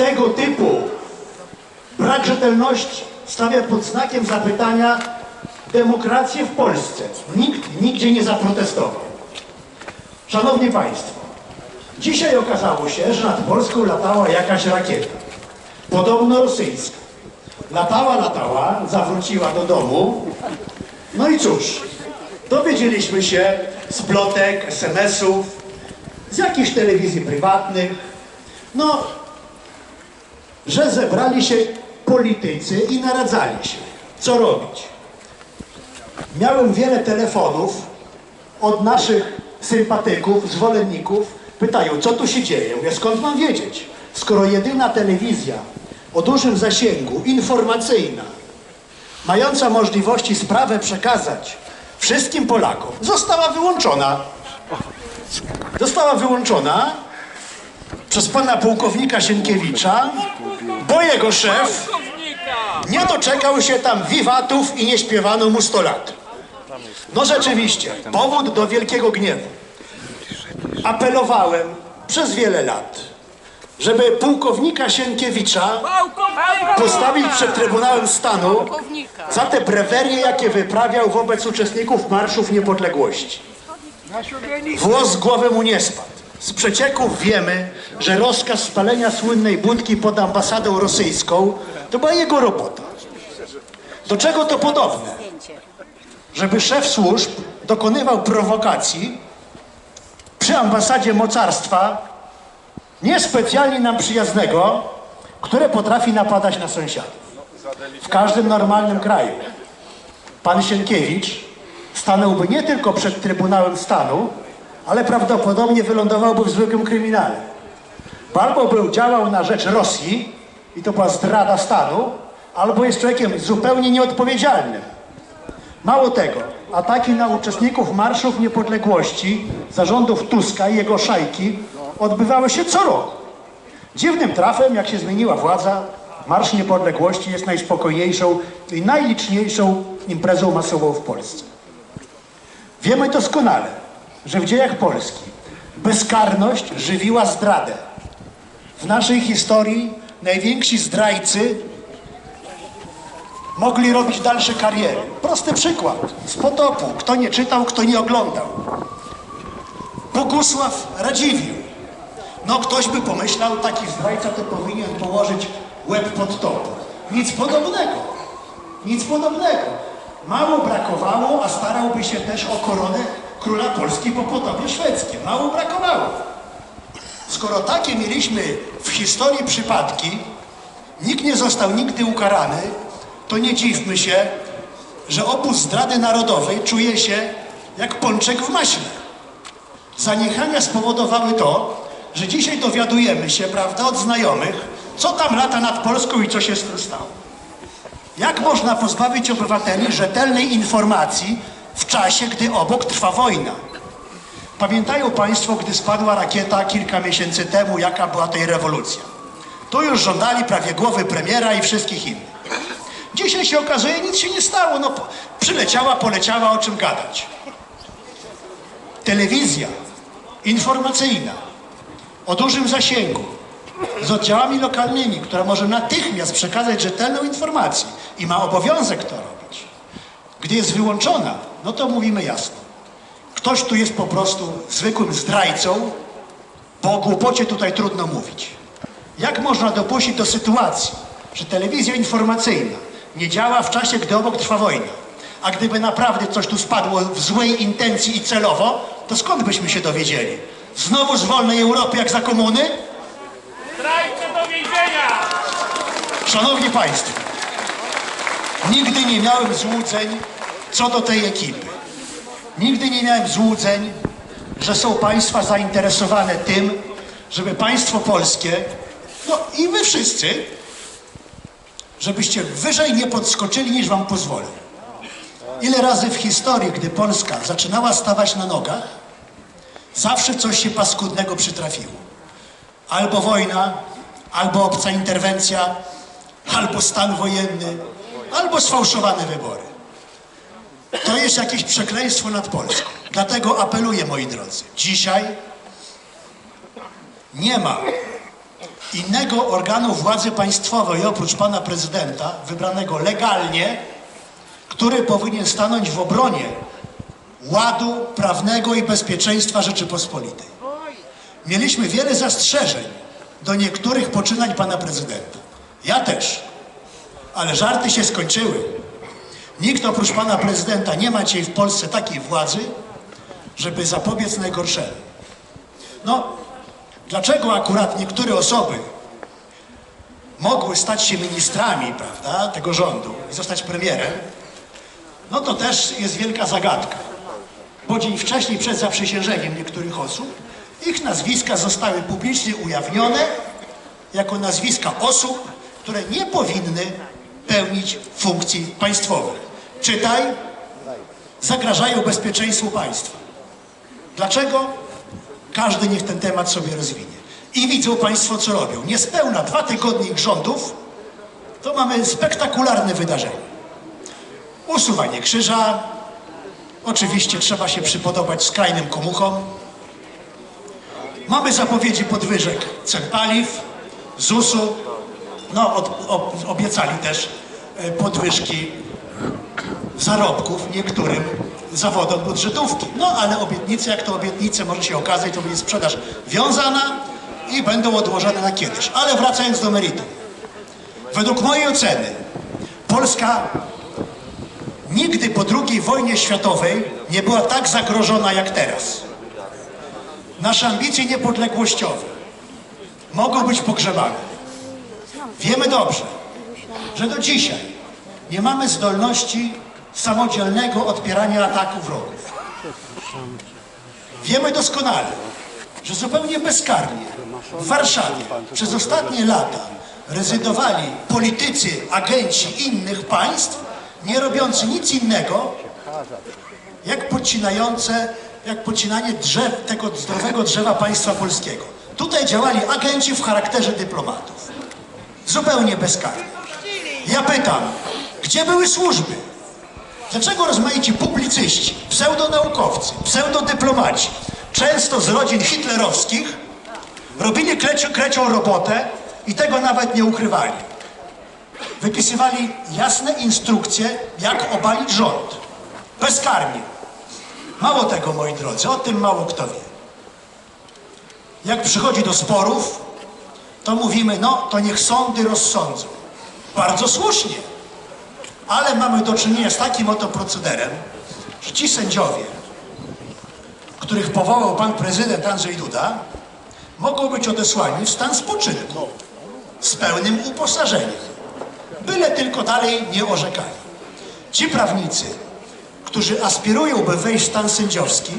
tego typu brak rzetelności stawia pod znakiem zapytania demokrację w Polsce. Nikt nigdzie nie zaprotestował. Szanowni Państwo, dzisiaj okazało się, że nad Polską latała jakaś rakieta. Podobno rosyjska. Latała, latała, zawróciła do domu. No i cóż, dowiedzieliśmy się z plotek, SMS-ów, z jakichś telewizji prywatnych, no, że zebrali się politycy i naradzali się, co robić. Miałem wiele telefonów od naszych sympatyków, zwolenników. Pytają, co tu się dzieje? Mówię, skąd mam wiedzieć? Skoro jedyna telewizja o dużym zasięgu, informacyjna, mająca możliwości sprawę przekazać wszystkim Polakom, została wyłączona. Została wyłączona przez pana pułkownika Sienkiewicza, bo jego szef nie doczekał się tam wiwatów i nie śpiewano mu 100 lat. No rzeczywiście, powód do wielkiego gniewu. Apelowałem przez wiele lat, żeby pułkownika Sienkiewicza postawić przed Trybunałem Stanu za te brewerie, jakie wyprawiał wobec uczestników Marszów Niepodległości. Włos z głowy mu nie spadł. Z przecieków wiemy, że rozkaz spalenia słynnej budki pod ambasadą rosyjską to była jego robota. Do czego to podobne? Żeby szef służb dokonywał prowokacji przy ambasadzie mocarstwa niespecjalnie nam przyjaznego, które potrafi napadać na sąsiadów. W każdym normalnym kraju pan Sienkiewicz stanąłby nie tylko przed Trybunałem Stanu, ale prawdopodobnie wylądowałby w zwykłym kryminale. Bo albo był działał na rzecz Rosji i to była zdrada stanu, albo jest człowiekiem zupełnie nieodpowiedzialnym. Mało tego, ataki na uczestników marszów niepodległości zarządów Tuska i jego szajki odbywały się co roku. Dziwnym trafem, jak się zmieniła władza, Marsz Niepodległości jest najspokojniejszą i najliczniejszą imprezą masową w Polsce. Wiemy doskonale, że w dziejach Polski bezkarność żywiła zdradę. W naszej historii najwięksi zdrajcy mogli robić dalsze kariery. Prosty przykład z potopu. Kto nie czytał, kto nie oglądał. Bogusław Radziwiłł. No ktoś by pomyślał, taki zdrajca to powinien położyć łeb pod topu. Nic podobnego. Nic podobnego. Mało brakowało, a starałby się też o koronę króla Polski po potopie szwedzkim. Mało brakowało. Skoro takie mieliśmy w historii przypadki, nikt nie został nigdy ukarany, to nie dziwmy się, że opus zdrady narodowej czuje się jak pączek w maśle. Zaniechania spowodowały to, że dzisiaj dowiadujemy się, prawda, od znajomych, co tam lata nad Polską i co się z tym stało. Jak można pozbawić obywateli rzetelnej informacji czasie, gdy obok trwa wojna? Pamiętają Państwo, gdy spadła rakieta kilka miesięcy temu, jaka była tej rewolucja? Tu już żądali prawie głowy premiera i wszystkich innych. Dzisiaj się okazuje, nic się nie stało. No, przyleciała, poleciała, o czym gadać. Telewizja informacyjna o dużym zasięgu z oddziałami lokalnymi, która może natychmiast przekazać rzetelną informację i ma obowiązek to robić. Gdy jest wyłączona, no to mówimy jasno. Ktoś tu jest po prostu zwykłym zdrajcą, bo o głupocie tutaj trudno mówić. Jak można dopuścić do sytuacji, że telewizja informacyjna nie działa w czasie, gdy obok trwa wojna? A gdyby naprawdę coś tu spadło w złej intencji i celowo, to skąd byśmy się dowiedzieli? Znowu z wolnej Europy jak za komuny? Zdrajcy do więzienia! Szanowni Państwo, nigdy nie miałem złudzeń co do tej ekipy. Nigdy nie miałem złudzeń, że są Państwa zainteresowane tym, żeby państwo polskie, no i wy wszyscy, żebyście wyżej nie podskoczyli niż Wam pozwolę. Ile razy w historii, gdy Polska zaczynała stawać na nogach, zawsze coś się paskudnego przytrafiło. Albo wojna, albo obca interwencja, albo stan wojenny, albo sfałszowane wybory. To jest jakieś przekleństwo nad Polską. Dlatego apeluję, moi drodzy, dzisiaj nie ma innego organu władzy państwowej oprócz pana prezydenta, wybranego legalnie, który powinien stanąć w obronie ładu prawnego i bezpieczeństwa Rzeczypospolitej. Mieliśmy wiele zastrzeżeń do niektórych poczynań pana prezydenta. Ja też. Ale żarty się skończyły. Nikt oprócz pana prezydenta nie ma dzisiaj w Polsce takiej władzy, żeby zapobiec najgorszemu. No, dlaczego akurat niektóre osoby mogły stać się ministrami, prawda, tego rządu i zostać premierem, no to też jest wielka zagadka. Bo dzień wcześniej, przed zaprzysiężeniem niektórych osób, ich nazwiska zostały publicznie ujawnione jako nazwiska osób, które nie powinny pełnić funkcji państwowych. Czytaj, zagrażają bezpieczeństwu państwa. Dlaczego? Każdy niech ten temat sobie rozwinie. I widzą Państwo, co robią. Niespełna dwa tygodnie rządów, to mamy spektakularne wydarzenie. Usuwanie krzyża, oczywiście trzeba się przypodobać skrajnym komuchom. Mamy zapowiedzi podwyżek cen paliw, ZUS-u, no od, ob, obiecali też e, podwyżki zarobków niektórym zawodom budżetówki. No ale obietnice, jak to obietnice, może się okazać, to będzie sprzedaż wiązana i będą odłożone na kiedyś. Ale wracając do meritum. Według mojej oceny Polska nigdy po II wojnie światowej nie była tak zagrożona jak teraz. Nasze ambicje niepodległościowe mogą być pogrzebane. Wiemy dobrze, że do dzisiaj nie mamy zdolności samodzielnego odpierania ataków wrogów. Wiemy doskonale, że zupełnie bezkarnie w Warszawie przez ostatnie lata rezydowali politycy, agenci innych państw, nie robiący nic innego, jak podcinające, jak podcinanie drzew, tego zdrowego drzewa państwa polskiego. Tutaj działali agenci w charakterze dyplomatów. Zupełnie bezkarnie. Ja pytam, gdzie były służby? Dlaczego rozmaici publicyści, pseudonaukowcy, pseudodyplomaci, często z rodzin hitlerowskich, robili krecią, krecią robotę i tego nawet nie ukrywali? Wypisywali jasne instrukcje, jak obalić rząd. Bezkarnie. Mało tego, moi drodzy, o tym mało kto wie. Jak przychodzi do sporów, to mówimy, no to niech sądy rozsądzą. Bardzo słusznie. Ale mamy do czynienia z takim oto procederem, że ci sędziowie, których powołał pan prezydent Andrzej Duda, mogą być odesłani w stan spoczynku z pełnym uposażeniem. Byle tylko dalej nie orzekali. Ci prawnicy, którzy aspirują, by wejść w stan sędziowski,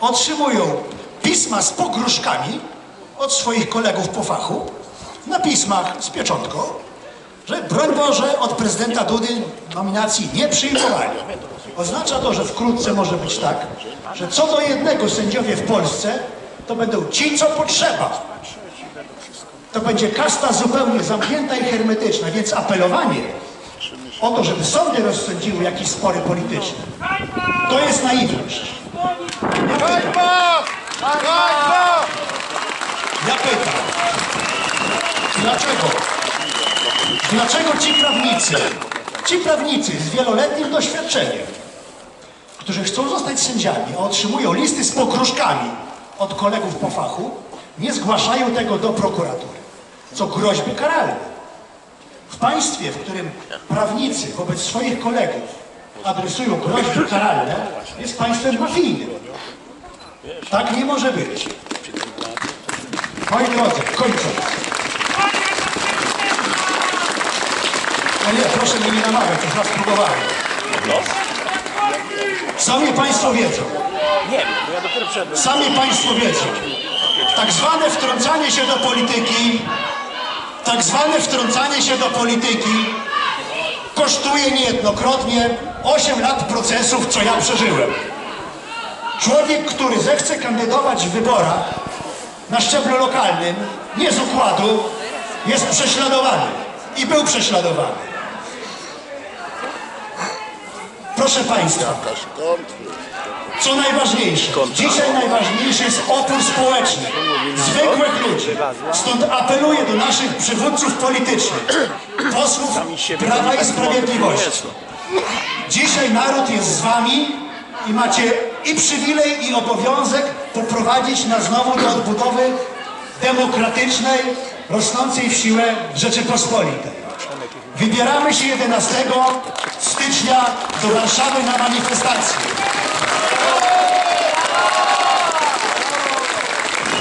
otrzymują pisma z pogróżkami od swoich kolegów po fachu, na pismach z pieczątką, że broń Boże od prezydenta Dudy nominacji nie przyjmowali. Oznacza to, że wkrótce może być tak, że co do jednego sędziowie w Polsce to będą ci, co potrzeba. To będzie kasta zupełnie zamknięta i hermetyczna, więc apelowanie o to, żeby sądy rozsądziły jakieś spory polityczne, to jest naiwność. Ja pytam, dlaczego? Dlaczego ci prawnicy, ci prawnicy z wieloletnim doświadczeniem, którzy chcą zostać sędziami, a otrzymują listy z pokruszkami od kolegów po fachu, nie zgłaszają tego do prokuratury, co groźby karalne. W państwie, w którym prawnicy wobec swoich kolegów adresują groźby karalne, jest państwem mafijnym. Tak nie może być. Moi drodzy, kończąc. No nie, proszę mnie nie namawiać, już raz próbowałem. Sami Państwo wiedzą. Nie, bo ja dopiero wszedłem. Sami Państwo wiedzą. Tak zwane wtrącanie się do polityki, tak zwane wtrącanie się do polityki kosztuje niejednokrotnie 8 lat procesów, co ja przeżyłem. Człowiek, który zechce kandydować w wyborach na szczeblu lokalnym, nie z układu, jest prześladowany i był prześladowany. Proszę Państwa, co najważniejsze, dzisiaj najważniejszy jest opór społeczny, zwykłych ludzi. Stąd apeluję do naszych przywódców politycznych, posłów Prawa i Sprawiedliwości. Dzisiaj naród jest z Wami i macie i przywilej, i obowiązek poprowadzić nas znowu do odbudowy demokratycznej, rosnącej w siłę Rzeczypospolitej. Wybieramy się 11 stycznia do Warszawy na manifestację.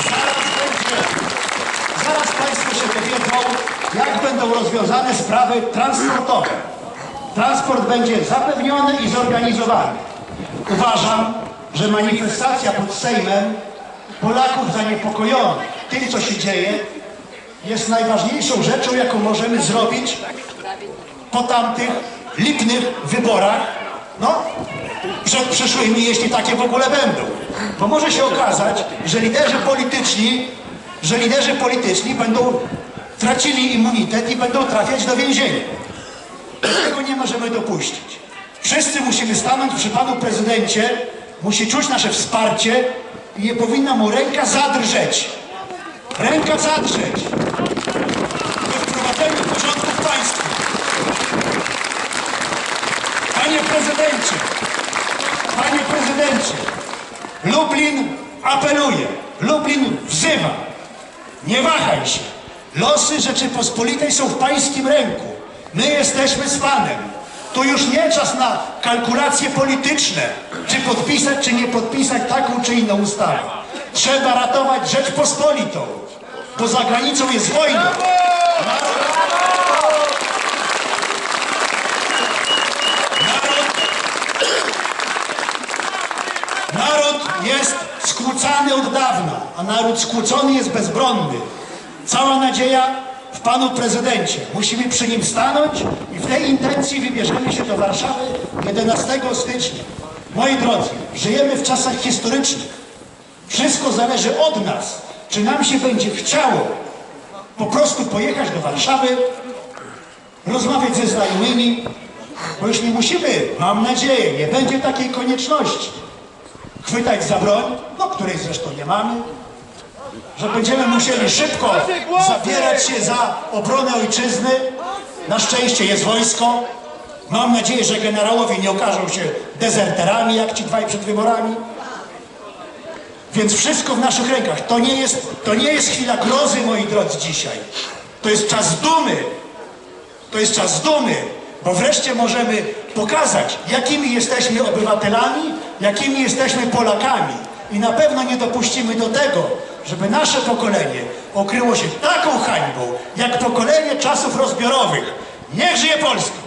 Zaraz będzie, zaraz Państwo się dowiedzą, jak będą rozwiązane sprawy transportowe. Transport będzie zapewniony i zorganizowany. Uważam, że manifestacja pod Sejmem Polaków zaniepokojonych tym, co się dzieje, jest najważniejszą rzeczą, jaką możemy zrobić po tamtych lipnych wyborach, no, przed przyszłymi, jeśli takie w ogóle będą. Bo może się okazać, że liderzy polityczni, że liderzy polityczni będą tracili immunitet i będą trafiać do więzienia. Tego nie możemy dopuścić. Wszyscy musimy stanąć przy panu prezydencie, musi czuć nasze wsparcie i nie powinna mu ręka zadrżeć. Ręka zadrzeć we wprowadzeniu porządku w państwie. Panie prezydencie, panie prezydencie, Lublin apeluje, Lublin wzywa. Nie wahaj się. Losy Rzeczypospolitej są w pańskim ręku. My jesteśmy z panem. Tu już nie czas na kalkulacje polityczne, czy podpisać, czy nie podpisać taką czy inną ustawę. Trzeba ratować Rzeczpospolitą, bo za granicą jest wojna. Naród, naród jest skłócany od dawna, a naród skłócony jest bezbronny. Cała nadzieja w panu prezydencie. Musimy przy nim stanąć i w tej intencji wybierzemy się do Warszawy 11 stycznia. Moi drodzy, żyjemy w czasach historycznych. Wszystko zależy od nas, czy nam się będzie chciało po prostu pojechać do Warszawy, rozmawiać ze znajomymi, bo już nie musimy, mam nadzieję, nie będzie takiej konieczności chwytać za broń, no której zresztą nie mamy, że będziemy musieli szybko zabierać się za obronę ojczyzny. Na szczęście jest wojsko. Mam nadzieję, że generałowie nie okażą się dezerterami, jak ci dwaj przed wyborami. Więc wszystko w naszych rękach. To nie jest, to nie jest chwila grozy, moi drodzy, dzisiaj. To jest czas dumy. To jest czas dumy, bo wreszcie możemy pokazać, jakimi jesteśmy obywatelami, jakimi jesteśmy Polakami. I na pewno nie dopuścimy do tego, żeby nasze pokolenie okryło się taką hańbą, jak pokolenie czasów rozbiorowych. Niech żyje Polska!